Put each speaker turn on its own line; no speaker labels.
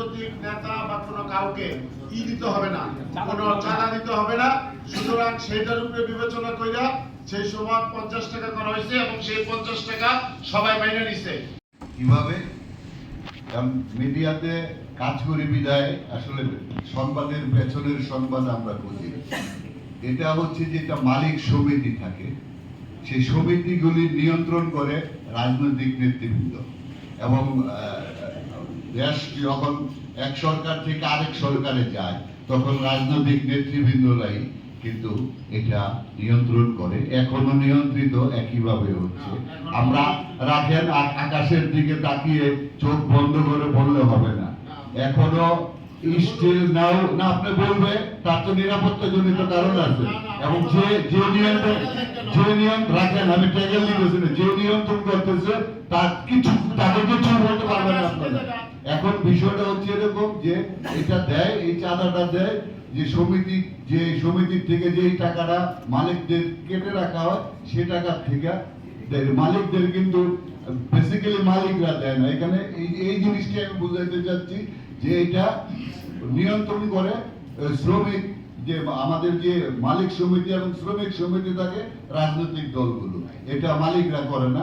রাজনৈতিক নেতা বা কোনো কাউকে ই দিতে হবে না, কোনো চাঁদা দিতে হবে না। সুতরাং সেইটার উপরে বিবেচনা কইরা সেই সময় পঞ্চাশ টাকা করা হয়েছে এবং সেই পঞ্চাশ টাকা সবাই মাইনে নিছে।
কীভাবে? মিডিয়াতে কাজ করি বিদায়, আসলে সংবাদের পেছনের সংবাদ আমরা বুঝি। এটা হচ্ছে যে এটা মালিক সমিতি থাকে, সেই সমিতিগুলি নিয়ন্ত্রণ করে রাজনৈতিক নেতৃবৃন্দ। এবং দেশ যখন এক সরকার থেকে আরেক সরকারে যায়, তখন রাজনৈতিক নেতৃবৃন্দরাই কিন্তু এটা নিয়ন্ত্রণ করে। এখনও নিয়ন্ত্রিত একইভাবে হচ্ছে। আমরা রাখেন আকাশের দিকে তাকিয়ে চোখ বন্ধ করে বললে হবে না। এখনও স্টিল নাও না, আপনি বলবে, তার তো নিরাপত্তা জনিত কারণ আছে। এবং যে যে নিয়ম যে নিয়ম রাখেন, আমি যে নিয়ন্ত্রণ করতেছে, তার কিছু, তাকে কিছু বলতে পারবেন আপনারা। এখন বিষয়টা হচ্ছে এরকম যে এটা দেয়, এই চাঁদাটা দেয়, যে সমিতি, যে সমিতির থেকে যে টাকাটা মালিকদের কেটে রাখা হয়, সে টাকা থেকে মালিকদের কিন্তু বেসিক্যালি মালিকরা দেয় না। এখানে এই আমি বুঝাইতে চাচ্ছি যে এটা নিয়ন্ত্রণ করে শ্রমিক যে আমাদের যে মালিক সমিতি এবং শ্রমিক সমিতি থাকে, রাজনৈতিক দলগুলো। এটা মালিকরা করে না।